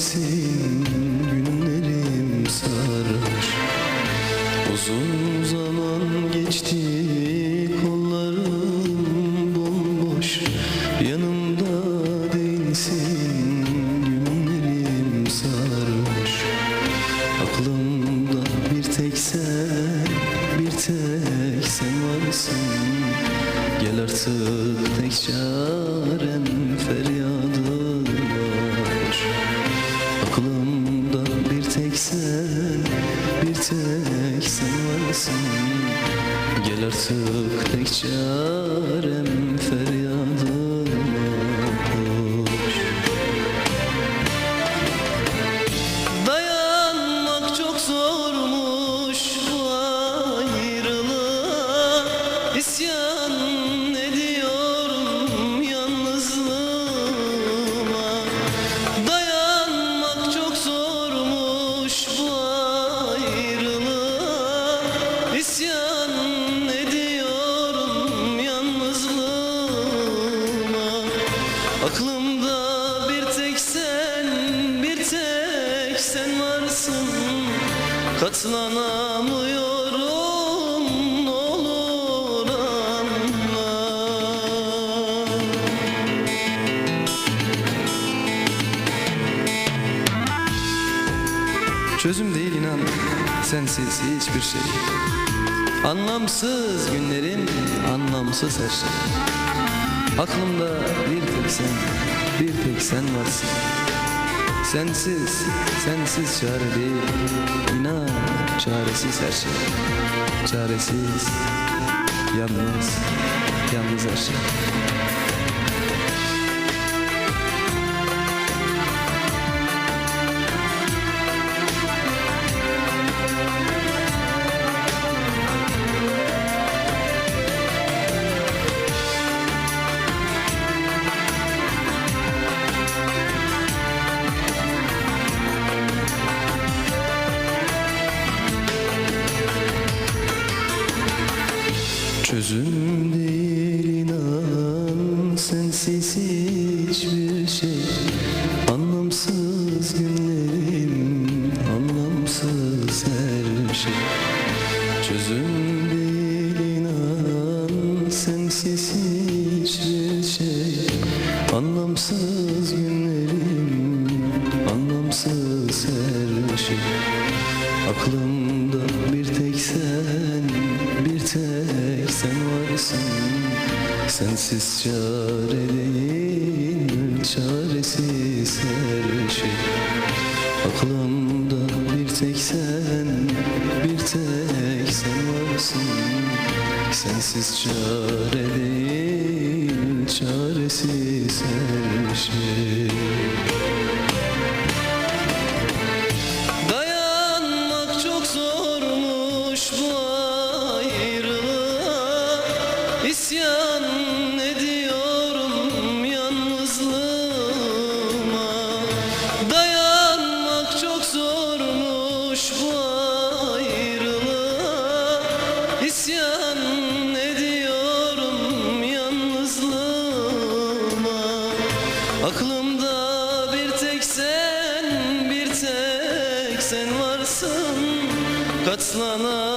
sensin günlerim sarhoş Uzun zaman geçti kollarım bomboş. Yanımda değilsin günlerim sarhoş Aklımda bir tek sen, bir tek sen varsın. Gel artık tek çarem. Artık Aklımda bir tek sen, bir tek sen varsın. Katlanamıyorum ne olur anla. Çözüm değil inan sensiz hiçbir şey. Anlamsız günlerim anlamsız her şey Aklımda bir tek sen, bir tek sen varsın. Sensiz, sensiz çare değil. İnan çaresiz her şey. Çaresiz, yalnız, yalnız her şey Çözüm değil inan. Sensiz hiçbir şey. Anlamsız günlerim anlamsız her şey. Çözüm değil inan. Sensiz hiçbir şey. Anlamsız günlerim varsın Sensiz çare değil, çaresiz her şey Aklımda bir tek sen, bir tek sen varsın. Sensiz çare değil, çaresiz her şey Aklımda bir tek sen, bir tek sen varsın. Katlanamıyorum